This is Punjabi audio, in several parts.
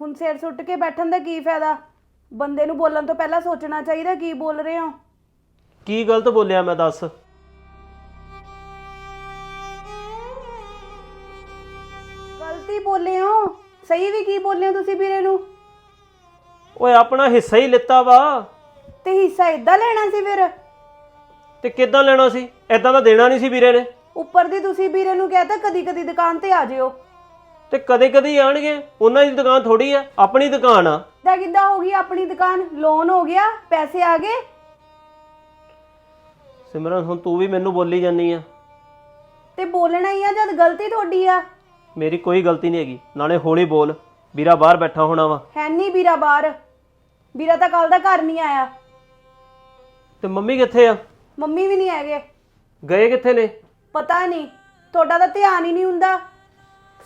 ਹੁਣ ਸਿਰ ਸੁੱਟ ਕੇ ਬੈਠਣ ਦਾ ਕੀ ਫਾਇਦਾ? ਬੰਦੇ ਨੂੰ ਬੋਲਣ ਤੋਂ ਪਹਿਲਾਂ ਸੋਚਣਾ ਚਾਹੀਦਾ ਕੀ ਬੋਲ ਰਹੇ ਹੋ। ਕੀ ਗਲਤ ਬੋਲਿਆ ਮੈਂ ਦੱਸ। ਗਲਤੀ ਬੋਲੇ ਹੋ। ਸਹੀ ਵੀ ਕੀ ਬੋਲੇ ਹੋ ਤੁਸੀਂ ਵੀਰੇ ਨੂੰ? ਓਏ ਆਪਣਾ ਹਿੱਸਾ ਹੀ ਲਿੱਤਾ ਵਾ। ਤੇ ਹਿੱਸਾ ਇਦਾਂ ਲੈਣਾ ਸੀ ਫਿਰ? ਤੇ ਕਿੱਦਾਂ ਲੈਣਾ ਸੀ? ਐਦਾਂ ਤਾਂ ਦੇਣਾ ਨਹੀਂ ਸੀ ਵੀਰੇ ਨੇ। ਉੱਪਰ ਦੀ ਤੁਸੀਂ ਵੀਰੇ ਨੂੰ ਕਹਿਤਾ ਕਦੀ ਕਦੀ ਦੁਕਾਨ ਤੇ ਆ ਜਿਓ। ਤੇ ਕਦੇ ਕਦੇ ਹੀ ਆਣਗੇ। ਉਹਨਾਂ ਦੀ ਦੁਕਾਨ ਥੋੜੀ ਆ ਆਪਣੀ ਦੁਕਾਨ ਆ। ਦਾ ਕਿੱਦਾਂ ਹੋ ਗਈ ਆਪਣੀ ਦੁਕਾਨ? ਲੋਨ ਹੋ ਗਿਆ ਪੈਸੇ ਆ ਗਏ? ਸਿਮਰਨ ਹੁਣ ਤੂੰ ਵੀ ਮੈਨੂੰ ਬੋਲੀ ਜਾਨੀ ਆ। ਤੇ ਬੋਲਣਾ ਹੀ ਆ ਜਦ ਗਲਤੀ ਤੁਹਾਡੀ ਆ। ਮੇਰੀ ਕੋਈ ਗਲਤੀ ਨਹੀਂ ਹੈਗੀ। ਨਾਲੇ ਹੌਲੀ ਬੋਲ। ਵੀਰਾ ਬਾਹਰ ਬੈਠਾ ਹੋਣਾ ਵਾ। ਹੈ ਨਹੀਂ ਵੀਰਾ ਬਾਹਰ। ਵੀਰਾ ਤਾਂ ਕੱਲ ਦਾ ਘਰ ਨਹੀਂ ਆਇਆ। ਤੇ ਮੰਮੀ ਕਿੱਥੇ ਆ? ਮੰਮੀ ਵੀ ਨਹੀਂ ਹੈਗੇ। ਗਏ ਕਿੱਥੇ ਨੇ? ਪਤਾ ਨਹੀਂ। ਤੁਹਾਡਾ ਤਾਂ ਧਿਆਨ ਹੀ ਨਹੀਂ ਹੁੰਦਾ।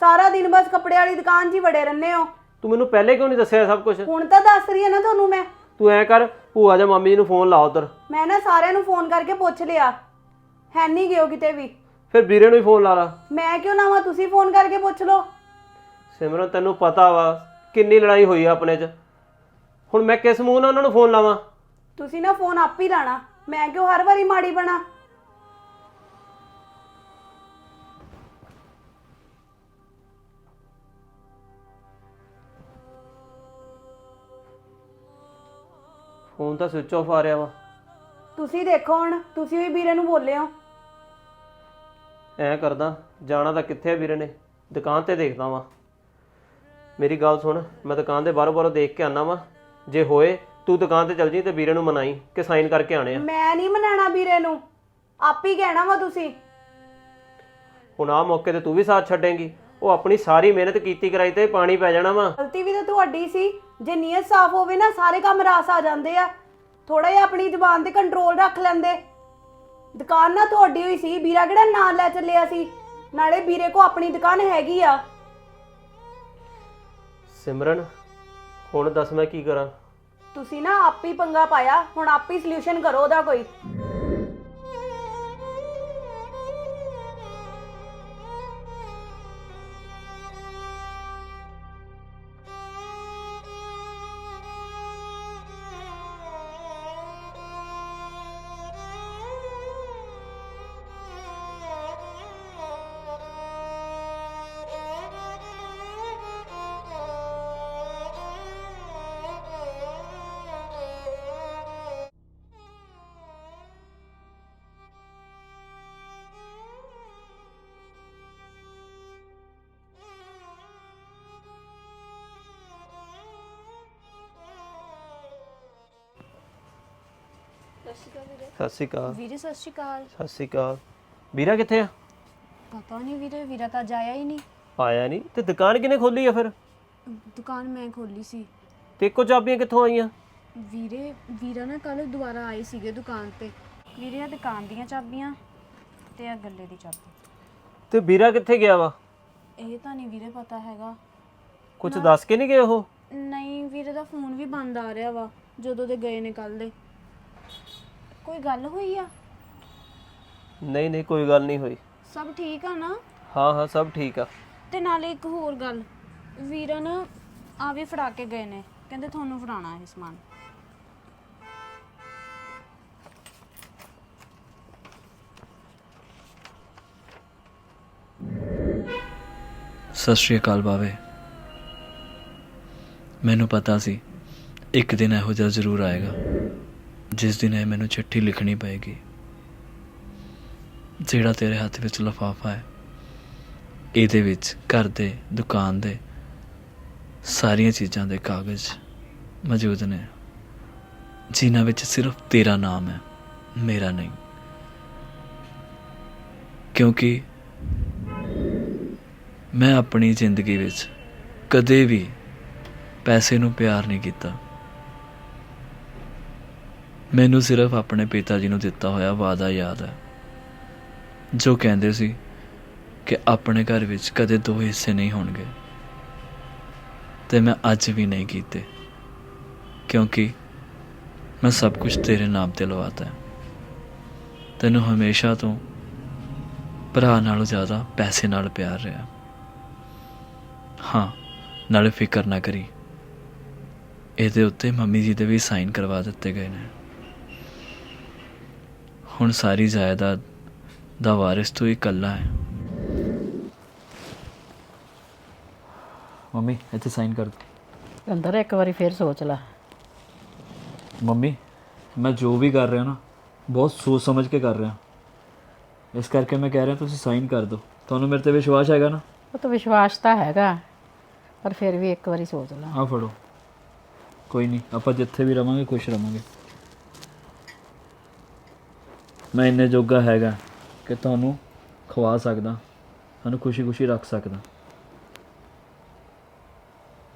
ਸਾਰਾ ਦਿਨ ਬਸ ਕੱਪੜੇ ਵਾਲੀ ਦੁਕਾਨ 'ਚ ਹੀ ਵੜੇ ਰਹਿੰਦੇ ਹੋ। ਤੂੰ ਮੈਨੂੰ ਪਹਿਲੇ ਕਿਉਂ ਨਹੀਂ ਦੱਸਿਆ ਸਭ ਕੁਝ ਹੁਣ ਤਾਂ ਦੱਸ ਰਹੀ ਆ ਨਾ ਤੁਹਾਨੂੰ ਮੈਂ। ਤੂੰ ਐ ਕਰ ਭੂਆ ਜਾਂ ਮਾਮੀ ਜੀ ਨੂੰ ਫੋਨ ਲਾ ਉਧਰ। ਮੈਂ ਨਾ ਸਾਰਿਆਂ ਨੂੰ ਫੋਨ ਕਰਕੇ ਪੁੱਛ ਲਿਆ। ਹੈ ਨਹੀਂ ਗਿਓ ਕਿਤੇ ਵੀ। ਫਿਰ ਵੀਰੇ ਨੂੰ ਹੀ ਫੋਨ ਲਾ ਲਾ। ਮੈਂ ਕਿਉਂ ਲਾਵਾਂ? ਤੁਸੀਂ ਫੋਨ ਕਰਕੇ ਪੁੱਛ ਲਓ। ਸਿਮਰਨ ਤੈਨੂੰ ਪਤਾ ਵਾ ਕਿੰਨੀ ਲੜਾਈ ਹੋਈ ਆ ਆਪਣੇ 'ਚ। ਹੁਣ ਮੈਂ ਕਿਸ ਮੂੰਹ ਨਾਲ ਉਹਨਾਂ ਨੂੰ ਫੋਨ ਲਾਵਾਂ? ਤੁਸੀਂ ਨਾ ਫੋਨ ਆਪ ਹੀ ਲਾਣਾ। ਮੈਂ ਕਿਉਂ ਹਰ ਵਾਰੀ ਮਾੜੀ ਬਣਾ? ਫੋਨ ਤਾਂ ਸਵਿਚ ਆਫ ਆ ਰਿਹਾ ਵਾ। ਤੁਸੀਂ ਦੇਖੋ ਹੁਣ ਤੁਸੀਂ ਵੀ ਵੀਰੇ ਨੂੰ ਬੋਲੇ ਹੋ। ਐ ਕਰਦਾ ਜਾਣਾ ਤਾਂ ਕਿੱਥੇ ਆ ਵੀਰੇ ਨੇ ਦੁਕਾਨ ਤੇ ਦੇਖਦਾ ਵਾਂ। ਮੇਰੀ ਗੱਲ ਸੁਣ ਮੈਂ ਦੁਕਾਨ ਦੇ ਬਾਹਰੋਂ ਬਾਹਰੋਂ ਦੇਖ ਕੇ ਆਣਾ ਵਾਂ। ਜੇ ਹੋਏ ਤੂੰ ਦੁਕਾਨ ਤੇ ਚੱਲ ਜੀ ਤੇ ਵੀਰੇ ਨੂੰ ਮਨਾਈ ਕਿ ਸਾਈਨ ਕਰਕੇ ਆਣੇ ਆ। ਮੈਂ ਨਹੀਂ ਮਨਾਣਾ ਵੀਰੇ ਨੂੰ ਆਪ ਹੀ ਕਹਿਣਾ ਵਾ ਤੁਸੀਂ। ਹੁਣ ਆ ਮੌਕੇ ਤੇ ਤੂੰ ਵੀ ਸਾਥ ਛੱਡੇਂਗੀ ਉਹ ਆਪਣੀ ਸਾਰੀ ਮਿਹਨਤ ਕੀਤੀ ਕਰਾਈ ਤੇ ਪਾਣੀ ਪੈ ਜਾਣਾ ਵਾ। ਗਲਤੀ ਵੀ ਤਾਂ ਤੁਹਾਡੀ ਸੀ ਜੇ ਨੀਅਤ ਸਾਫ਼ ਹੋਵੇ ਨਾ ਸਾਰੇ ਕੰਮ ਰਾਸ ਆ ਜਾਂਦੇ ਆ। ਥੋੜਾ ਜਿਹਾ ਆਪਣੀ ਜ਼ੁਬਾਨ ਤੇ ਕੰਟਰੋਲ ਰੱਖ ਲੈਂਦੇ। ਦੁਕਾਨ ਨਾ ਤੁਹਾਡੀ ਹੋਈ ਸੀ ਵੀਰਾ ਕਿਹੜਾ ਨਾਲ ਲੈ ਚੱਲਿਆ ਸੀ? ਨਾਲੇ ਵੀਰੇ ਕੋ ਆਪਣੀ ਦੁਕਾਨ ਹੈਗੀ ਆ। ਸਿਮਰਨ ਹੁਣ ਦੱਸ ਮੈਂ ਕੀ ਕਰਾਂ? ਤੁਸੀਂ ਨਾ ਆਪ ਹੀ ਪੰਗਾ ਪਾਇਆ ਹੁਣ ਆਪ ਸੋਲੂਸ਼ਨ ਕਰੋ ਉਹਦਾ ਕੋਈ। ਸਤਿ ਸ਼੍ਰੀ ਅਕਾਲ ਵੀਰੇ। ਸਤਿ ਸ਼੍ਰੀ ਅਕਾਲ। ਸਤਿ ਸ਼੍ਰੀ ਅਕਾਲ। ਵੀਰਾ ਕਿੱਥੇ ਆ? ਪਤਾ ਨਹੀਂ ਵੀਰੇ ਵੀਰਾ ਤਾਂ ਜਾਇਆ ਹੀ ਨਹੀਂ। ਆਇਆ ਨਹੀਂ। ਤੇ ਦੁਕਾਨ ਕਿਨੇ ਖੋਲੀ ਆ ਫਿਰ? ਦੁਕਾਨ ਮੈਂ ਖੋਲੀ ਸੀ। ਤੇ ਇੱਕੋ ਚਾਬੀਆਂ ਕਿੱਥੋਂ ਆਈਆਂ? ਵੀਰੇ ਵੀਰਾ ਨਾ ਕੱਲ ਦੁਬਾਰਾ ਆਏ ਸੀਗੇ ਦੁਕਾਨ ਤੇ। ਵੀਰੇ ਆ ਦੁਕਾਨ ਦੀਆਂ ਚਾਬੀਆਂ ਤੇ ਆ ਗੱਲੇ ਦੀ ਚਾਬੀ। ਤੇ ਵੀਰਾ ਕਿੱਥੇ ਗਿਆ ਵਾ? ਇਹ ਤਾਂ ਨਹੀਂ ਵੀਰੇ ਪਤਾ ਹੈਗਾ। ਕੁਝ ਦੱਸ ਕੇ ਨਹੀਂ ਗਏ ਉਹ? ਨਹੀਂ ਵੀਰੇ ਦਾ ਫੋਨ ਵੀ ਬੰਦ ਆ ਰਿਹਾ ਵਾ ਜਦੋਂ ਦੇ ਗਏ ਨੇ ਕੱਲ ਦੇ। ਕੋਈ ਗੱਲ ਹੋਈ ਆ? ਨਹੀਂ ਨਹੀਂ ਕੋਈ ਗੱਲ ਨਹੀਂ ਹੋਈ। ਸਭ ਠੀਕ ਆ ਨਾ? ਹਾਂ ਹਾਂ ਸਭ ਠੀਕ ਆ। ਤੇ ਨਾਲੇ ਇੱਕ ਹੋਰ ਗੱਲ ਵੀਰਾ ਨਾ ਆ ਵੀ ਫੜਾ ਕੇ ਗਏ ਨੇ ਕਹਿੰਦੇ ਤੁਹਾਨੂੰ ਫੜਾਣਾ ਇਹ ਸਮਾਨ। ਸਤਿ ਸ਼੍ਰੀ ਅਕਾਲ ਬਾਵੇ। ਮੈਨੂੰ ਪਤਾ ਸੀ ਇੱਕ ਦਿਨ ਇਹੋ ਜਿਹਾ ਜ਼ਰੂਰ ਆਏਗਾ। ਜਿਸ ਦਿਨ ਇਹ ਮੈਨੂੰ ਚਿੱਠੀ ਲਿਖਣੀ ਪਏਗੀ, ਜਿਹੜਾ ਤੇਰੇ ਹੱਥ ਵਿੱਚ ਲਫਾਫਾ ਹੈ, ਇਹਦੇ ਵਿੱਚ ਘਰ ਦੇ, ਦੁਕਾਨ ਦੇ ਸਾਰੀਆਂ ਚੀਜ਼ਾਂ ਦੇ ਕਾਗਜ਼ ਮੌਜੂਦ ਨੇ, ਜਿਨ੍ਹਾਂ ਵਿੱਚ ਸਿਰਫ ਤੇਰਾ ਨਾਮ ਹੈ, ਮੇਰਾ ਨਹੀਂ। ਕਿਉਂਕਿ ਮੈਂ ਆਪਣੀ ਜ਼ਿੰਦਗੀ ਵਿੱਚ ਕਦੇ ਵੀ ਪੈਸੇ ਨੂੰ ਪਿਆਰ ਨਹੀਂ ਕੀਤਾ। ਮੈਨੂੰ ਸਿਰਫ ਆਪਣੇ ਪਿਤਾ ਜੀ ਨੂੰ ਦਿੱਤਾ ਹੋਇਆ ਵਾਅਦਾ ਯਾਦ ਹੈ, ਜੋ ਕਹਿੰਦੇ ਸੀ ਕਿ ਆਪਣੇ ਘਰ ਵਿੱਚ ਕਦੇ ਦੋ ਹਿੱਸੇ ਨਹੀਂ ਹੋਣਗੇ ਤੇ ਮੈਂ ਅੱਜ ਵੀ ਨਹੀਂ ਕੀਤੇ, ਕਿਉਂਕਿ ਮੈਂ ਸਭ ਕੁਝ ਤੇਰੇ ਨਾਮ ਤੇ ਲਵਾਤਾ ਹੈ। ਤੈਨੂੰ ਹਮੇਸ਼ਾ ਤੋਂ ਭਰਾ ਨਾਲੋਂ ਜ਼ਿਆਦਾ ਪੈਸੇ ਨਾਲ ਪਿਆਰ ਰਿਹਾ। ਹਾਂ, ਨਾਲੇ ਫਿਕਰ ਨਾ ਕਰੀ। ਇਹਦੇ ਉੱਤੇ ਮੰਮੀ ਜੀ ਦੇ ਵੀ ਸਾਈਨ ਕਰਵਾ ਦਿੱਤੇ ਗਏ ਨੇ। ਹੁਣ ਸਾਰੀ ਜਾਇਦਾਦ ਦਾ ਵਾਰਿਸ ਤੂੰ ਇਕੱਲਾ ਹੈ। ਮੰਮੀ ਇੱਥੇ ਸਾਈਨ ਕਰ ਅੰਦਰ ਇੱਕ ਵਾਰੀ ਫੇਰ ਸੋਚ ਲੈ। ਮੰਮੀ ਮੈਂ ਜੋ ਵੀ ਕਰ ਰਿਹਾ ਨਾ ਬਹੁਤ ਸੋਚ ਸਮਝ ਕੇ ਕਰ ਰਿਹਾ। ਇਸ ਕਰਕੇ ਮੈਂ ਕਹਿ ਰਿਹਾ ਤੁਸੀਂ ਸਾਈਨ ਕਰ ਦਿਓ। ਤੁਹਾਨੂੰ ਮੇਰੇ ਤੇ ਵਿਸ਼ਵਾਸ ਹੈਗਾ ਨਾ? ਉਹ ਤਾਂ ਵਿਸ਼ਵਾਸ ਤਾਂ ਹੈਗਾ ਪਰ ਫਿਰ ਵੀ ਇੱਕ ਵਾਰੀ ਸੋਚ ਲੈ। ਆ ਫੜੋ। ਕੋਈ ਨਹੀਂ ਆਪਾਂ ਜਿੱਥੇ ਵੀ ਰਵਾਂਗੇ ਖੁਸ਼ ਰਵਾਂਗੇ। ਮੈਂ ਇੰਨੇ ਜੋਗਾ ਹੈਗਾ ਕਿ ਤੁਹਾਨੂੰ ਖਵਾ ਸਕਦਾ, ਤੁਹਾਨੂੰ ਖੁਸ਼ੀ-ਖੁਸ਼ੀ ਰੱਖ ਸਕਦਾ।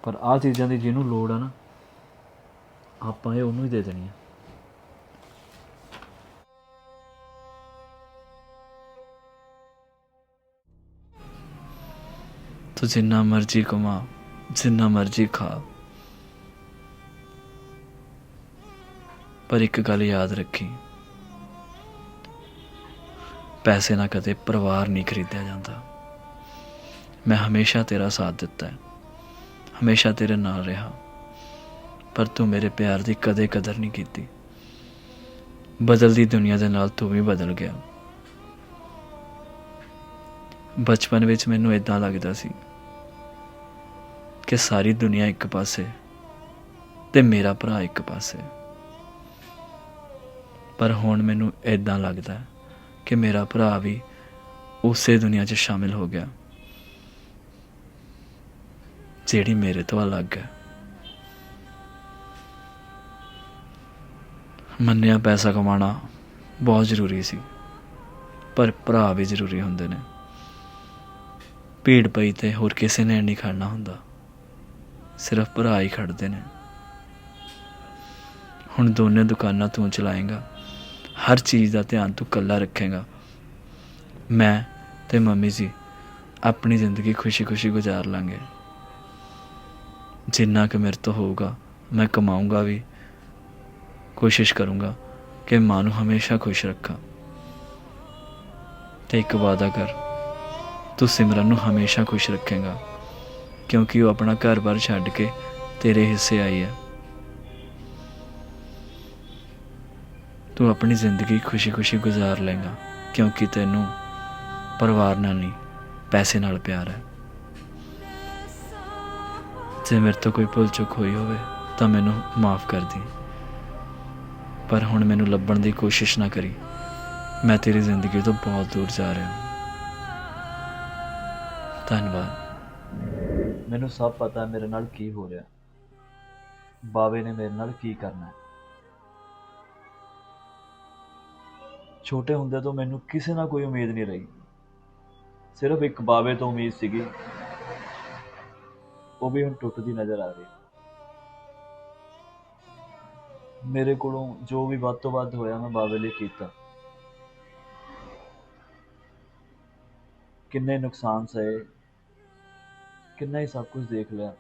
ਪਰ ਆਹ ਚੀਜ਼ਾਂ ਦੀ ਜਿਹਨੂੰ ਲੋੜ ਆ ਨਾ, ਆਪਾਂ ਇਹ ਉਹਨੂੰ ਹੀ ਦੇ ਦੇਣੀ ਤੂੰ ਜਿੰਨਾ ਮਰਜ਼ੀ ਕਮਾ, ਜਿੰਨਾ ਮਰਜ਼ੀ ਖਾ। ਪਰ ਇੱਕ ਗੱਲ ਯਾਦ ਰੱਖੀ। ਪੈਸੇ ਨਾਲ ਕਦੇ ਪਰਿਵਾਰ ਨਹੀਂ ਖਰੀਦਿਆ ਜਾਂਦਾ। ਮੈਂ ਹਮੇਸ਼ਾ ਤੇਰਾ ਸਾਥ ਦਿੱਤਾ ਹੈ। ਹਮੇਸ਼ਾ ਤੇਰੇ ਨਾਲ ਰਿਹਾ। ਪਰ ਤੂੰ ਮੇਰੇ ਪਿਆਰ ਦੀ ਕਦੇ ਕਦਰ ਨਹੀਂ ਕੀਤੀ। ਬਦਲਦੀ ਦੁਨੀਆ ਦੇ ਨਾਲ ਤੂੰ ਵੀ ਬਦਲ ਗਿਆ। ਬਚਪਨ ਵਿੱਚ ਮੈਨੂੰ ਇਦਾਂ ਲੱਗਦਾ ਸੀ ਕਿ ਸਾਰੀ ਦੁਨੀਆ ਇੱਕ ਪਾਸੇ ਤੇ ਮੇਰਾ ਭਰਾ ਇੱਕ ਪਾਸੇ। ਪਰ ਹੁਣ ਮੈਨੂੰ ਇਦਾਂ ਲੱਗਦਾ ਹੈ ਕਿ ਮੇਰਾ ਭਰਾ ਵੀ ਉਸੇ ਦੁਨੀਆ 'ਚ ਸ਼ਾਮਿਲ ਹੋ ਗਿਆ, ਜਿਹੜੀ ਮੇਰੇ ਤੋਂ ਅਲੱਗ ਹੈ। ਮੰਨਿਆ ਪੈਸਾ ਕਮਾਉਣਾ ਬਹੁਤ ਜ਼ਰੂਰੀ ਸੀ, ਪਰ ਭਰਾ ਵੀ ਜ਼ਰੂਰੀ ਹੁੰਦੇ ਨੇ। ਭੀੜ ਪਈ ਤੇ ਹੋਰ ਕਿਸੇ ਨੇ ਨਹੀਂ ਖੜਨਾ ਹੁੰਦਾ, ਸਿਰਫ ਭਰਾ ਹੀ ਖੜਦੇ ਨੇ। ਹੁਣ ਦੋਨੇ ਦੁਕਾਨਾਂ ਤੂੰ ਚਲਾਏਗਾ ਹਰ ਚੀਜ਼ ਦਾ ਧਿਆਨ ਤੂੰ ਇਕੱਲਾ ਰੱਖੇਗਾ। ਮੈਂ ਤੇ ਮੰਮੀ ਜੀ ਆਪਣੀ ਜ਼ਿੰਦਗੀ ਖੁਸ਼ੀ-ਖੁਸ਼ੀ ਗੁਜ਼ਾਰ ਲਾਂਗੇ। ਜਿੰਨਾ ਕਿ ਮੇਰੇ ਤੋਂ ਹੋਊਗਾ, ਮੈਂ ਕਮਾਊਂਗਾ ਵੀ। ਕੋਸ਼ਿਸ਼ ਕਰੂੰਗਾ ਕਿ ਮਾਂ ਨੂੰ ਹਮੇਸ਼ਾ ਖੁਸ਼ ਰੱਖਾਂ। ਤੇ ਇੱਕ ਵਾਅਦਾ ਕਰ, ਤੂੰ ਸਿਮਰਨ ਨੂੰ ਹਮੇਸ਼ਾ ਖੁਸ਼ ਰੱਖੇਗਾ, ਕਿਉਂਕਿ ਉਹ ਆਪਣਾ ਘਰ-ਬਾਰ ਛੱਡ ਕੇ ਤੇਰੇ ਹਿੱਸੇ ਆਈ ਹੈ। ਤੂੰ ਆਪਣੀ ਜ਼ਿੰਦਗੀ ਖੁਸ਼ੀ-ਖੁਸ਼ੀ ਗੁਜ਼ਾਰ ਲੇਗਾ ਕਿਉਂਕਿ ਤੈਨੂੰ ਪਰਿਵਾਰ ਨਾਲ ਨਹੀਂ, ਪੈਸੇ ਨਾਲ ਪਿਆਰ ਹੈ। ਜੇ ਮੇਰੇ ਤੋਂ ਕੋਈ ਭੁੱਲ ਚੁੱਕ ਹੋਈ ਹੋਵੇ, ਤਾਂ ਮੈਨੂੰ ਮਾਫ ਕਰ ਦੀ। ਪਰ ਹੁਣ ਮੈਨੂੰ ਲੱਭਣ ਦੀ ਕੋਸ਼ਿਸ਼ ਨਾ ਕਰੀ। ਮੈਂ ਤੇਰੀ ਜ਼ਿੰਦਗੀ ਤੋਂ ਬਹੁਤ ਦੂਰ ਜਾ ਰਿਹਾ ਹਾਂ। ਧੰਨਵਾਦ। ਮੈਨੂੰ ਸਭ ਪਤਾ ਮੇਰੇ ਨਾਲ ਕੀ ਹੋ ਰਿਹਾ। ਬਾਵੇ ਨੇ ਮੇਰੇ ਨਾਲ ਕੀ ਕਰਨਾ ਹੈ। ਛੋਟੇ ਹੁੰਦੇ ਤੋਂ ਮੈਨੂੰ ਕਿਸੇ ਨਾਲ ਕੋਈ ਉਮੀਦ ਨਹੀਂ ਰਹੀ। ਸਿਰਫ ਇੱਕ ਬਾਵੇ ਤੋਂ ਉਮੀਦ ਸੀਗੀ। ਉਹ ਵੀ ਹੁਣ ਟੁੱਟਦੀ ਨਜ਼ਰ ਆ ਰਹੀ। ਮੇਰੇ ਕੋਲੋਂ ਜੋ ਵੀ ਵੱਧ ਤੋਂ ਵੱਧ ਹੋਇਆ ਮੈਂ ਬਾਵੇ ਲਈ ਕੀਤਾ। ਕਿੰਨੇ ਨੁਕਸਾਨ ਸਹੇ, ਕਿੰਨਾ ਹੀ ਸਭ ਕੁਝ ਦੇਖ ਲਿਆ,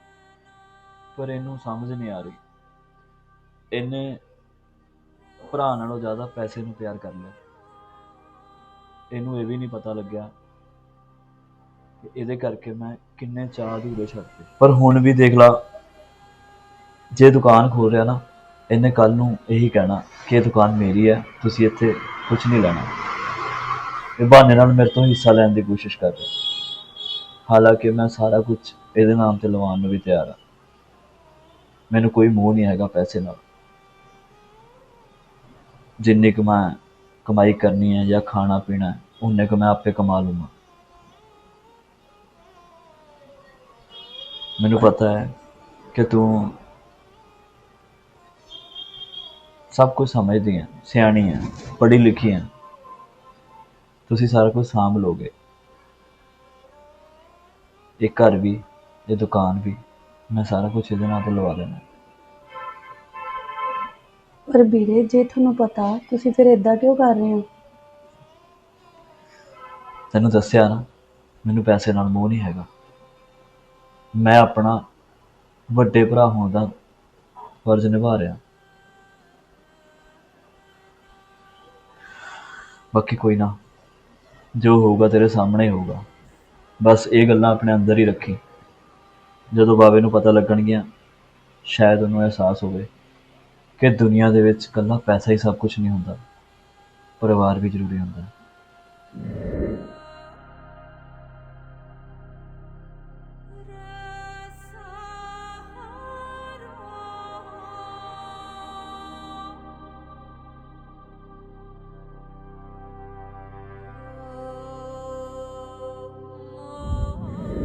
ਪਰ ਇਹਨੂੰ ਸਮਝ ਨਹੀਂ ਆ ਰਹੀ। ਇਹਨੇ ਭਰਾ ਨਾਲੋਂ ਜ਼ਿਆਦਾ ਪੈਸੇ ਨੂੰ ਪਿਆਰ ਕਰ ਲਿਆ। ਇਹਨੂੰ ਇਹ ਵੀ ਨਹੀਂ ਪਤਾ ਲੱਗਿਆ ਕਿ ਇਹਦੇ ਕਰਕੇ ਮੈਂ ਕਿੰਨੇ ਚਾਹ ਅਧੂਰੇ ਛੱਡਤੇ ਪਰ ਹੁਣ ਵੀ ਦੇਖ ਲਾ, ਜੇ ਦੁਕਾਨ ਖੋਲ ਰਿਹਾ ਨਾ, ਇਹਨੇ ਕੱਲ ਨੂੰ ਇਹੀ ਕਹਿਣਾ ਕਿ ਇਹ ਦੁਕਾਨ ਮੇਰੀ ਹੈ, ਤੁਸੀਂ ਇੱਥੇ ਕੁਝ ਨਹੀਂ ਲੈਣਾ। ਇਹ ਬਹਾਨੇ ਨਾਲ ਮੇਰੇ ਤੋਂ ਹਿੱਸਾ ਲੈਣ ਦੀ ਕੋਸ਼ਿਸ਼ ਕਰ ਰਿਹਾ। ਹਾਲਾਂਕਿ ਮੈਂ ਸਾਰਾ ਕੁਝ ਇਹਦੇ ਨਾਮ ਤੇ ਲਵਾਉਣ ਨੂੰ ਵੀ ਤਿਆਰ ਹਾਂ। ਮੈਨੂੰ ਕੋਈ ਮੋਹ ਨਹੀਂ ਹੈਗਾ ਪੈਸੇ ਨਾਲ। ਜਿੰਨੀ ਕੁ ਮੈਂ ਕਮਾਈ ਕਰਨੀ ਹੈ ਜਾਂ ਖਾਣਾ ਪੀਣਾ ਹੈ ਉਨੇ ਕੁ ਮੈਂ ਆਪੇ ਕਮਾ ਲੂੰਗਾ ਮੈਨੂੰ ਪਤਾ ਹੈ ਕਿ ਤੂੰ ਸਭ ਕੁਝ ਸਮਝਦੀ ਹੈ ਸਿਆਣੀ ਹੈ ਪੜ੍ਹੀ ਲਿਖੀ ਹੈ ਤੁਸੀਂ ਸਾਰਾ ਕੁਝ ਸਾਂਭ ਲੋਗੇ ਇਹ ਘਰ ਵੀ ਇਹ ਦੁਕਾਨ ਵੀ ਮੈਂ ਸਾਰਾ ਕੁਝ ਇਹਦੇ ਨਾਂ ਤੇ ਲਵਾ ਦੇਣਾ ਪਰ ਵੀਰੇ, ਜੇ ਤੁਹਾਨੂੰ ਪਤਾ, ਤੁਸੀਂ ਫਿਰ ਇਦਾਂ ਕਿਉਂ ਕਰ ਰਹੇ ਹੋ? ਤੈਨੂੰ ਦੱਸਿਆ ਨਾ, ਮੈਨੂੰ ਪੈਸੇ ਨਾਲ ਮੋਹ ਨਹੀਂ ਹੈਗਾ। ਮੈਂ ਆਪਣਾ ਵੱਡੇ ਭਰਾ ਹੋਣ ਦਾ ਫਰਜ਼ ਨਿਭਾ ਰਿਹਾ। ਬਾਕੀ ਕੋਈ ਨਾ, ਜੋ ਹੋਊਗਾ ਤੇਰੇ ਸਾਹਮਣੇ ਹੋਊਗਾ। ਬਸ ਇਹ ਗੱਲਾਂ ਆਪਣੇ ਅੰਦਰ ਹੀ ਰੱਖੀ। ਜਦੋਂ ਬਾਬੇ ਨੂੰ ਪਤਾ ਲੱਗਣਗੀਆਂ, ਸ਼ਾਇਦ ਉਹਨੂੰ ਅਹਿਸਾਸ ਹੋਵੇ। ਕਿ ਦੁਨੀਆ ਦੇ ਵਿੱਚ ਇਕੱਲਾ ਪੈਸਾ ਹੀ ਸਭ ਕੁਝ ਨਹੀਂ ਹੁੰਦਾ। ਪਰਿਵਾਰ ਵੀ ਜ਼ਰੂਰੀ ਹੁੰਦਾ ਹੈ।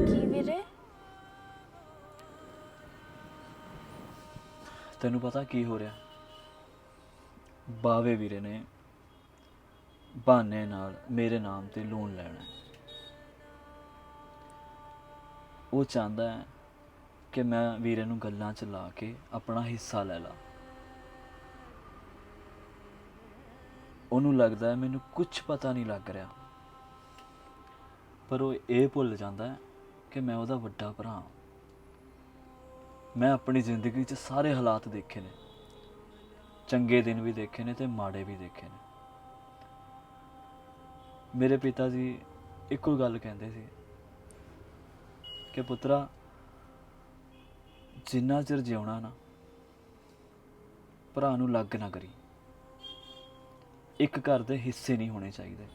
ਕੀ ਵੀਰੇ? ਤੈਨੂੰ ਪਤਾ ਕੀ ਹੋ ਰਿਹਾ? ਬਾਵੇ ਵੀਰੇ ਨੇ ਬਹਾਨੇ ਨਾਲ ਮੇਰੇ ਨਾਮ ਤੇ ਲੋਨ ਲੈਣਾ ਉਹ ਚਾਹੁੰਦਾ ਹੈ ਕਿ ਮੈਂ ਵੀਰੇ ਨੂੰ ਗੱਲਾਂ 'ਚ ਲਾ ਕੇ ਆਪਣਾ ਹਿੱਸਾ ਲੈ ਲਾਂ। ਉਹਨੂੰ ਲੱਗਦਾ ਹੈ ਮੈਨੂੰ ਕੁਝ ਪਤਾ ਨਹੀਂ ਲੱਗ ਰਿਹਾ। ਪਰ ਉਹ ਇਹ ਭੁੱਲ ਜਾਂਦਾ ਹੈ ਕਿ ਮੈਂ ਉਹਦਾ ਵੱਡਾ ਭਰਾ ਹਾਂ। ਮੈਂ ਆਪਣੀ ਜ਼ਿੰਦਗੀ 'ਚ ਸਾਰੇ ਹਾਲਾਤ ਦੇਖੇ ਨੇ। ਚੰਗੇ ਦਿਨ ਵੀ ਦੇਖੇ ਨੇ ਤੇ ਮਾੜੇ ਵੀ ਦੇਖੇ ਨੇ। ਮੇਰੇ ਪਿਤਾ ਜੀ ਇੱਕੋ ਗੱਲ ਕਹਿੰਦੇ ਸੀ ਕਿ ਪੁੱਤਰਾ, ਜਿੰਨਾ ਚਿਰ ਜਿਉਣਾ ਨਾ, ਭਰਾ ਨੂੰ ਲੱਗ ਨਾ ਕਰੀ। ਇੱਕ ਘਰ ਦੇ ਹਿੱਸੇ ਨਹੀਂ ਹੋਣੇ ਚਾਹੀਦੇ।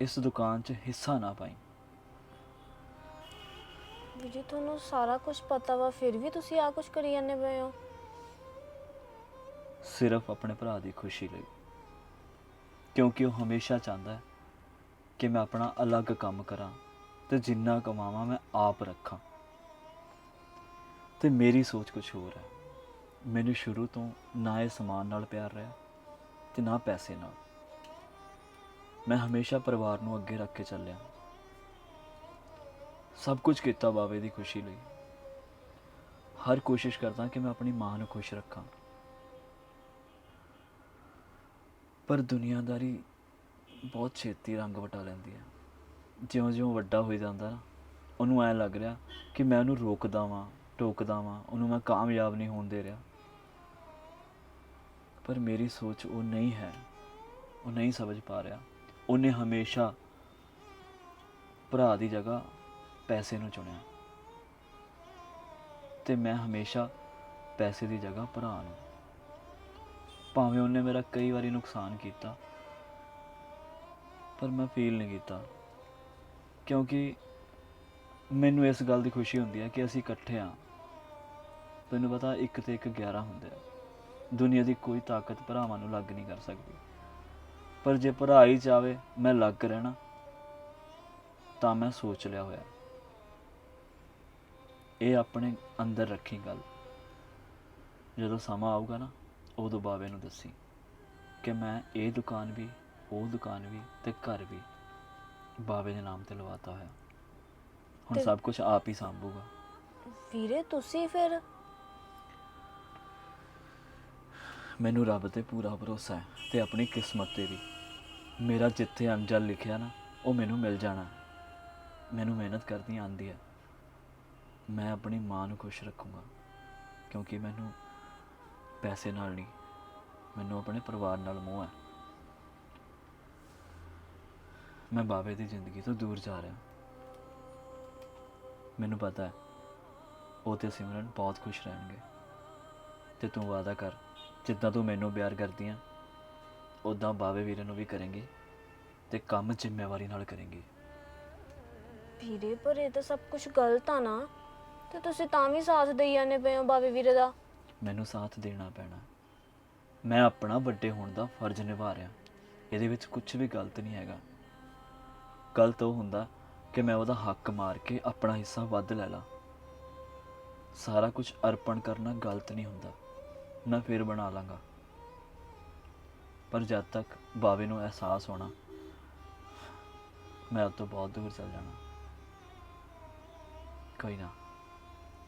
ਇਸ ਦੁਕਾਨ 'ਚ ਹਿੱਸਾ ਨਾ ਪਾਈ। ਵੀਰੇ ਤੁਹਾਨੂੰ ਸਾਰਾ ਕੁਝ ਪਤਾ ਵਾ, ਫਿਰ ਵੀ ਤੁਸੀਂ ਆ ਕੁਝ ਕਰੀ ਜਾਂਦੇ ਪਏ ਹੋ। ਸਿਰਫ ਆਪਣੇ ਭਰਾ ਦੀ ਖੁਸ਼ੀ ਲਈ। ਕਿਉਂਕਿ ਉਹ ਹਮੇਸ਼ਾ ਚਾਹੁੰਦਾ ਹੈ ਕਿ ਮੈਂ ਆਪਣਾ ਅਲੱਗ ਕੰਮ ਕਰਾਂ ਤੇ ਜਿੰਨਾ ਕਮਾਵਾਂ ਮੈਂ ਆਪ ਰੱਖਾਂ। ਤੇ ਮੇਰੀ ਸੋਚ ਕੁਝ ਹੋਰ ਹੈ। ਮੈਨੂੰ ਸ਼ੁਰੂ ਤੋਂ ਨਾ ਇਹ ਸਮਾਨ ਨਾਲ ਪਿਆਰ ਰਿਹਾ ਤੇ ਨਾ ਪੈਸੇ ਨਾਲ। ਮੈਂ ਹਮੇਸ਼ਾ ਪਰਿਵਾਰ ਨੂੰ ਅੱਗੇ ਰੱਖ ਕੇ ਚੱਲਿਆ। ਸਭ ਕੁਝ ਕੀਤਾ ਬਾਵੇ ਦੀ ਖੁਸ਼ੀ ਲਈ। ਹਰ ਕੋਸ਼ਿਸ਼ ਕਰਦਾ ਕਿ ਮੈਂ ਆਪਣੀ ਮਾਂ ਨੂੰ ਖੁਸ਼ ਰੱਖਾਂ। ਪਰ ਦੁਨੀਆਦਾਰੀ ਬਹੁਤ ਛੇਤੀ ਰੰਗ ਵਟਾ ਲੈਂਦੀ ਹੈ। ਜਿਉਂ-ਜਿਉਂ ਵੱਡਾ ਹੋਈ ਜਾਂਦਾ ਨਾ ਉਹਨੂੰ ਐ ਲੱਗ ਰਿਹਾ ਕਿ ਮੈਂ ਉਹਨੂੰ ਰੋਕਦਾ ਵਾਂ, ਟੋਕਦਾ ਵਾਂ, ਉਹਨੂੰ ਮੈਂ ਕਾਮਯਾਬ ਨਹੀਂ ਹੋਣ ਦੇ ਰਿਹਾ। ਪਰ ਮੇਰੀ ਸੋਚ ਉਹ ਨਹੀਂ ਹੈ, ਉਹ ਨਹੀਂ ਸਮਝ ਪਾ ਰਿਹਾ। ਉਹਨੇ ਹਮੇਸ਼ਾ ਭਰਾ ਦੀ ਜਗ੍ਹਾ ਪੈਸੇ ਨੂੰ ਚੁਣਿਆ ਤੇ ਮੈਂ ਹਮੇਸ਼ਾ ਪੈਸੇ ਦੀ ਜਗ੍ਹਾ ਭਰਾ ਨੂੰ ਭਾਵੇਂ ਉਹਨੇ ਮੇਰਾ ਕਈ ਵਾਰੀ ਨੁਕਸਾਨ ਕੀਤਾ, ਪਰ ਮੈਂ ਫੀਲ ਨਹੀਂ ਕੀਤਾ। ਕਿਉਂਕਿ ਮੈਨੂੰ ਇਸ ਗੱਲ ਦੀ ਖੁਸ਼ੀ ਹੁੰਦੀ ਹੈ ਕਿ ਅਸੀਂ ਇਕੱਠੇ ਆ ਤੈਨੂੰ ਪਤਾ ਇੱਕ ਤੇ ਇੱਕ 11 ਹੁੰਦੇ ਆ। ਦੁਨੀਆ ਦੀ ਕੋਈ ਤਾਕਤ ਭਰਾਵਾਂ ਨੂੰ ਲੱਗ ਨਹੀਂ ਕਰ ਸਕਦੀ। ਪਰ ਜੇ ਭਰਾ ਹੀ ਚਾਵੇ, ਮੈਂ ਲੱਗ ਰਹਿਣਾ। ਤਾਂ ਮੈਂ ਸੋਚ ਲਿਆ ਹੋਇਆ। ਇਹ ਆਪਣੇ ਅੰਦਰ ਰੱਖੀ ਗੱਲ। ਜਦੋਂ ਸਮਾਂ ਆਊਗਾ ਨਾ ਉਦੋਂ ਬਾਵੇ ਨੂੰ ਦੱਸੀ ਕਿ ਮੈਂ ਇਹ ਦੁਕਾਨ ਵੀ ਉਹ ਦੁਕਾਨ ਵੀ ਤੇ ਘਰ ਵੀ ਬਾਵੇ ਦੇ ਨਾਮ ਤੇ ਲਵਾਤਾ ਹੋਇਆ। ਹੁਣ ਤੇ- ਸਭ ਕੁਝ ਆਪ ਹੀ ਸੰਭੂਗਾ। ਵੀਰੇ ਤੁਸੀਂ ਫਿਰ? ਮੈਨੂੰ ਰੱਬ ਤੇ ਪੂਰਾ ਭਰੋਸਾ ਹੈ ਤੇ ਆਪਣੀ ਕਿਸਮਤ ਤੇ ਵੀ। ਮੇਰਾ ਜਿੱਥੇ ਅੰਜਲ ਲਿਖਿਆ ਨਾ ਉਹ ਮੈਨੂੰ ਮਿਲ ਜਾਣਾ। ਮੈਨੂੰ ਮਿਹਨਤ ਕਰਨੀ ਆਂਦੀ ਹੈ। ਮੈਂ ਆਪਣੀ ਮਾਂ ਨੂੰ ਖੁਸ਼ ਰੱਖੂੰਗਾ ਕਿਉਂਕਿ ਮੈਨੂੰ ਪੈਸੇ ਨਾਲ ਨਹੀਂ। ਮੈਨੂੰ ਆਪਣੇ ਪਰਿਵਾਰ ਨਾਲ ਮੋਹ ਹੈ। ਮੈਂ ਬਾਬੇ ਦੀ ਜ਼ਿੰਦਗੀ ਤੋਂ ਦੂਰ ਜਾ ਰਿਹਾ ਮੈਨੂੰ ਪਤਾ ਹੈ, ਉਹ ਤੇ ਸਿਮਰਨ ਬਹੁਤ ਖੁਸ਼ ਰਹਿਣਗੇ। ਤੇ ਤੂੰ ਵਾਅਦਾ ਕਰ, ਜਿੱਦਾਂ ਤੂੰ ਮੈਨੂੰ ਪਿਆਰ ਕਰਦੀ ਆ ਉਦਾਂ ਬਾਵੇ ਵੀਰੇ ਨੂੰ ਵੀ ਕਰਾਂਗੇ ਤੇ ਕੰਮ ਜ਼ਿੰਮੇਵਾਰੀ ਨਾਲ ਕਰਾਂਗੇ। ਵੀਰੇ, ਪਰ ਇਹ ਤਾਂ ਸਭ ਕੁਝ ਗਲਤ ਆ ਨਾ। ਤੇ ਤੁਸੀਂ ਤਾਂ ਵੀ ਸਾਥ ਦੇਈ ਜਾਂਦੇ ਪਏ ਹੋ ਬਾਵੇ ਵੀਰੇ ਦਾ। ਮੈਨੂੰ ਸਾਥ ਦੇਣਾ ਪੈਣਾ। ਮੈਂ ਆਪਣਾ ਵੱਡੇ ਹੋਣ ਦਾ ਫਰਜ਼ ਨਿਭਾ ਰਿਹਾ। ਇਹਦੇ ਵਿੱਚ ਕੁਝ ਵੀ ਗਲਤ ਨਹੀਂ ਹੈਗਾ। ਗਲਤ ਉਹ ਹੁੰਦਾ ਕਿ ਮੈਂ ਉਹਦਾ ਹੱਕ ਮਾਰ ਕੇ ਆਪਣਾ ਹਿੱਸਾ ਵੱਧ ਲੈ ਲਾਂ। ਸਾਰਾ ਕੁਝ ਅਰਪਣ ਕਰਨਾ ਗਲਤ ਨਹੀਂ ਹੁੰਦਾ। ਮੈਂ ਫਿਰ ਬਣਾ ਲਾਂਗਾ। ਪਰ ਜਦ ਤੱਕ ਬਾਵੇ ਨੂੰ ਅਹਿਸਾਸ ਹੋਣਾ, ਮੈਂ ਉਹ ਤੋਂ ਬਹੁਤ ਦੂਰ ਚਲ ਜਾਣਾ। ਕੋਈ ਨਾ,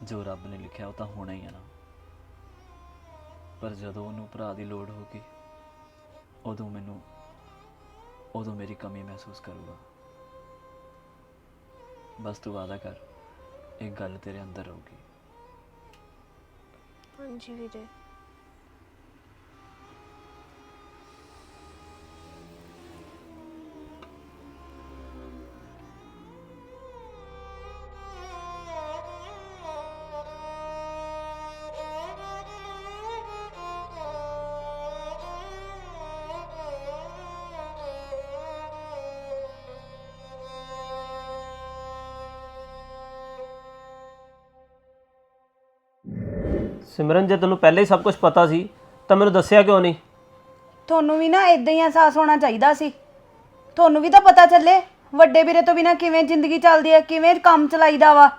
ਜੋ ਰੱਬ ਨੇ ਲਿਖਿਆ ਉਹ ਤਾਂ ਹੋਣਾ ਹੀ ਹੈ ਨਾ। ਪਰ ਜਦੋਂ ਉਹਨੂੰ ਭਰਾ ਦੀ ਲੋੜ ਹੋਗੀ ਉਦੋਂ ਮੈਨੂੰ, ਉਦੋਂ ਮੇਰੀ ਕਮੀ ਮਹਿਸੂਸ ਕਰੂਗਾ। ਬਸ ਤੂੰ ਵਾਦਾ ਕਰ, ਇਹ ਗੱਲ ਤੇਰੇ ਅੰਦਰ ਰਹੂਗੀ। ਹਾਂਜੀ ਵੀਰੇ। ਸਿਮਰਨ ਜੇ ਤੈਨੂੰ ਪਹਿਲੇ ਹੀ ਸਭ ਕੁਝ ਪਤਾ ਸੀ ਤਾਂ ਮੈਨੂੰ ਦੱਸਿਆ ਕਿਉਂ ਨਹੀਂ? ਤੁਹਾਨੂੰ ਵੀ ਨਾ ਇਦਾਂ ਹੀ ਅਹਿਸਾਸ ਹੋਣਾ ਚਾਹੀਦਾ ਸੀ। ਤੁਹਾਨੂੰ ਵੀ ਤਾਂ ਪਤਾ ਚੱਲੇ ਵੱਡੇ ਵੀਰੇ ਤੋਂ ਬਿਨਾ ਕਿਵੇਂ ਜ਼ਿੰਦਗੀ ਚੱਲਦੀ ਹੈ ਕਿਵੇਂ ਕੰਮ ਚਲਾਈਦਾ ਵਾ।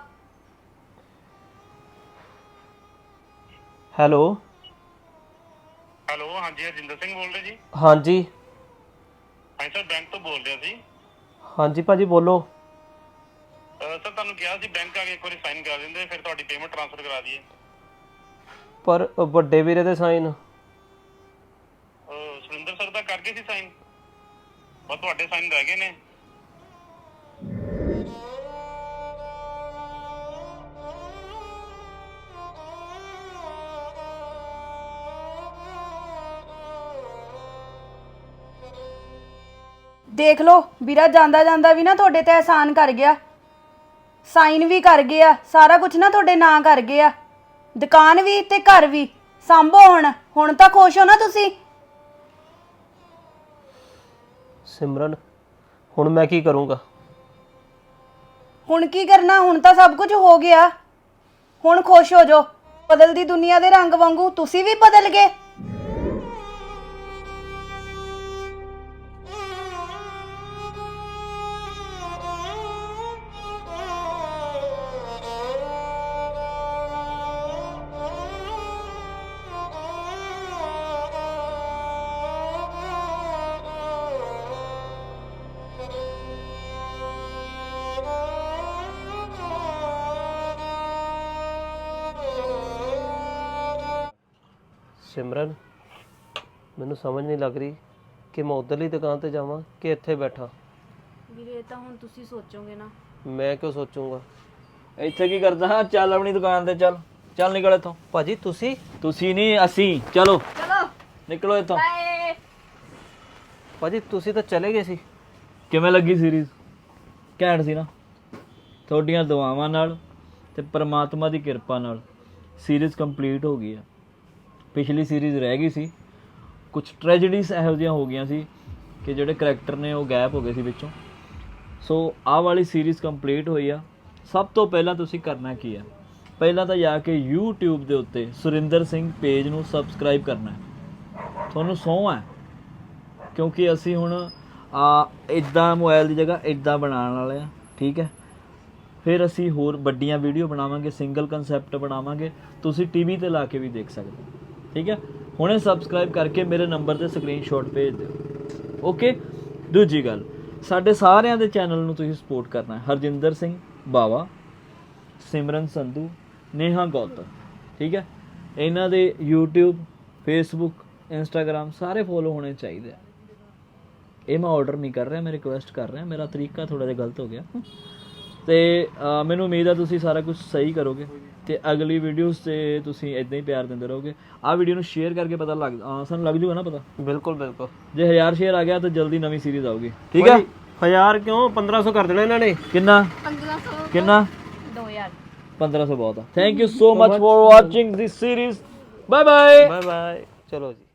ਹੈਲੋ? ਹੈਲੋ ਹਾਂਜੀ ਹਰਜਿੰਦਰ ਸਿੰਘ ਬੋਲ ਰਹੇ ਜੀ? ਹਾਂਜੀ। ਹਾਂਜੀ ਸਰ ਬੈਂਕ ਤੋਂ ਬੋਲ ਰਿਹਾ ਸੀ ਹਾਂਜੀ ਭਾਜੀ ਬੋਲੋ। ਅਹ ਸਰ ਤੁਹਾਨੂੰ ਕਿਹਾ ਸੀ ਬੈਂਕ ਆ ਕੇ ਇੱਕ ਵਾਰੀ ਸਾਈਨ ਕਰ ਦਿੰਦੇ ਫਿਰ ਤੁਹਾਡੀ ਪੇਮੈਂਟ ਟ੍ਰਾਂਸਫਰ ਕਰਾ ਦਈਏ। ਪਰ ਵੱਡੇ ਵੀਰੇ ਦੇ ਸਾਈਨ ਅਹ ਸੁਰਿੰਦਰ ਸਰ ਦਾ ਕਰ ਗਏ ਸੀ ਸਾਈਨ ਬਸ ਤੁਹਾਡੇ ਸਾਈਨ ਰਹਿ ਗਏ ਨੇ। ਦੇਖ ਲਓ ਵੀਰਾ ਜਾਂਦਾ ਜਾਂਦਾ ਵੀ ਨਾ ਤੁਹਾਡੇ ਤੇ ਅਹਿਸਾਨ ਕਰ ਗਿਆ। ਸਾਈਨ ਵੀ ਕਰ ਗਿਆ ਸਾਰਾ ਕੁਝ ਨਾ ਤੁਹਾਡੇ ਨਾਂ ਕਰ ਗਿਆ। ਦੁਕਾਨ ਵੀ ਤੇ ਘਰ ਵੀ। ਸੰਭੋ ਹੁਣ। ਹੁਣ ਤਾਂ ਖੁਸ਼ ਹੋ ਨਾ ਤੁਸੀਂ? ਸਿਮਰਨ ਹੁਣ ਮੈਂ ਕੀ ਕਰੂੰਗਾ? ਹੁਣ ਕੀ ਕਰਨਾ? ਹੁਣ ਤਾਂ ਸਭ ਕੁਝ ਹੋ ਗਿਆ। ਹੁਣ ਖੁਸ਼ ਹੋ ਜਾਓ। ਬਦਲਦੀ ਦੁਨੀਆ ਦੇ ਰੰਗ ਵਾਂਗੂ ਤੁਸੀਂ ਵੀ ਬਦਲ ਗਏ। ਸਮਝ ਨਹੀਂ ਲੱਗ ਰਹੀ ਕਿ ਮੈਂ ਉਧਰਲੀ ਦੁਕਾਨ ਤੇ ਜਾਵਾਂ ਕਿ ਇੱਥੇ ਬੈਠਾ। ਵੀਰੇ ਇਹ ਤਾਂ ਹੁਣ ਤੁਸੀਂ ਸੋਚੋਗੇ ਨਾ। ਮੈਂ ਕਿਉਂ ਸੋਚੂੰਗਾ? ਇੱਥੇ ਕੀ ਕਰਦਾ ਹਾਂ? ਚੱਲ ਆਪਣੀ ਦੁਕਾਨ ਤੇ ਚੱਲ। ਚੱਲ ਨਿਕਲ ਇੱਥੋਂ। ਭਾਜੀ ਤੁਸੀਂ? ਤੁਸੀਂ ਨਹੀਂ ਅਸੀਂ। ਚਲੋ। ਚਲੋ। ਨਿਕਲੋ ਇੱਥੋਂ। ਭਾਜੀ ਤੁਸੀਂ ਤਾਂ ਚਲੇ ਗਏ ਸੀ। ਕਿਵੇਂ ਲੱਗੀ ਸੀਰੀਜ਼ ਘੈਂਟ ਸੀ ਨਾ। ਤੁਹਾਡੀਆਂ ਦੁਆਵਾਂ ਨਾਲ ਤੇ ਪ੍ਰਮਾਤਮਾ ਦੀ ਕਿਰਪਾ ਨਾਲ। ਸੀਰੀਜ਼ ਕੰਪਲੀਟ ਹੋ ਗਈ ਆ। ਪਿਛਲੀ ਸੀਰੀਜ਼ ਰਹਿ ਗਈ ਸੀ। ਕੁਝ ਟ੍ਰੈਜੇਡੀਜ਼ ਇਹੋ ਜਿਹੀਆਂ ਹੋ ਗਈਆਂ ਸੀ ਕਿ ਜਿਹੜੇ ਕਰੈਕਟਰ ਨੇ ਉਹ ਗਾਇਬ ਹੋ ਗਏ ਸੀ ਵਿੱਚੋਂ। ਸੋ ਆਹ ਵਾਲੀ ਸੀਰੀਜ਼ ਕੰਪਲੀਟ ਹੋਈ ਆ। ਸਭ ਤੋਂ ਪਹਿਲਾਂ ਤੁਸੀਂ ਕਰਨਾ ਕੀ ਆ? ਪਹਿਲਾਂ ਤਾਂ ਜਾ ਕੇ YouTube ਦੇ ਉੱਤੇ ਸੁਰਿੰਦਰ ਸਿੰਘ ਪੇਜ ਨੂੰ ਸਬਸਕ੍ਰਾਈਬ ਕਰਨਾ ਹੈ। ਤੁਹਾਨੂੰ ਸਹੁੰ ਹੈ, ਕਿਉਂਕਿ ਅਸੀਂ ਹੁਣ, ਆ ਇਦਾਂ ਮੋਬਾਈਲ ਦੀ ਜਗ੍ਹਾ ਇਦਾਂ ਬਣਾਉਣ ਵਾਲੇ ਆ, ਠੀਕ ਹੈ? ਫਿਰ ਅਸੀਂ ਹੋਰ ਵੱਡੀਆਂ ਵੀਡੀਓ ਬਣਾਵਾਂਗੇ ਸਿੰਗਲ ਕਨਸੈਪਟ ਬਣਾਵਾਂਗੇ, ਤੁਸੀਂ ਟੀਵੀ ਤੇ ਲਾ ਕੇ ਵੀ ਦੇਖ ਸਕਦੇ ਹੋ। ਠੀਕ ਹੈ? ਹੁਣੇ ਸਬਸਕ੍ਰਾਈਬ ਕਰਕੇ ਮੇਰੇ ਨੰਬਰ ਤੇ ਸਕਰੀਨਸ਼ਾਟ ਭੇਜ ਦਿਓ। ਓਕੇ ਦੂਜੀ ਗੱਲ, ਸਾਡੇ ਸਾਰਿਆਂ ਦੇ ਚੈਨਲ ਨੂੰ ਤੁਸੀਂ ਸਪੋਰਟ ਕਰਨਾ ਹੈ। ਹਰਜਿੰਦਰ ਸਿੰਘ, ਬਾਵਾ, ਸਿਮਰਨ ਸੰਧੂ, ਨੇਹਾ ਗੌਤਮ, ਠੀਕ ਹੈ? ਇਹਨਾਂ ਦੇ YouTube, Facebook, Instagram ਸਾਰੇ ਫੋਲੋ ਹੋਣੇ ਚਾਹੀਦੇ ਆ। ਇਹ ਮੈਂ ਆਰਡਰ ਨਹੀਂ ਕਰ ਰਿਹਾ, ਮੈਂ ਰਿਕੁਐਸਟ ਕਰ ਰਿਹਾ। ਮੇਰਾ ਤਰੀਕਾ ਥੋੜਾ ਜਿਹਾ ਗਲਤ ਹੋ ਗਿਆ। ਤੇ ਮੈਨੂੰ ਉਮੀਦ ਆ ਤੁਸੀਂ ਸਾਰਾ ਕੁਝ ਸਹੀ ਕਰੋਗੇ ਤੇ ਅਗਲੀ ਵੀਡੀਓਜ਼ ਤੇ ਤੁਸੀਂ ਇਦਾਂ ਹੀ ਪਿਆਰ ਦਿੰਦੇ ਰਹੋਗੇ। ਆਹ ਵੀਡੀਓ ਨੂੰ ਸ਼ੇਅਰ ਕਰਕੇ ਪਤਾ ਲੱਗ ਸਾਨੂੰ ਲੱਗ ਜੂਗਾ ਨਾ ਪਤਾ? ਬਿਲਕੁਲ ਬਿਲਕੁਲ। ਜੇ 1000 ਸ਼ੇਅਰ ਆ ਗਿਆ ਤਾਂ ਜਲਦੀ ਨਵੀਂ ਸੀਰੀਜ਼ ਆਊਗੀ। ਠੀਕ ਹੈ ਹਜ਼ਾਰ ਕਿਉਂ? 1500 ਕਰ ਦੇਣਾ ਇਹਨਾਂ ਨੇ। ਕਿੰਨਾ? 1500 ਕਿੰਨਾ 2000 1500 ਬਹੁਤ ਆ। Thank you so much for watching this series bye bye bye bye ਚਲੋ ਜੀ।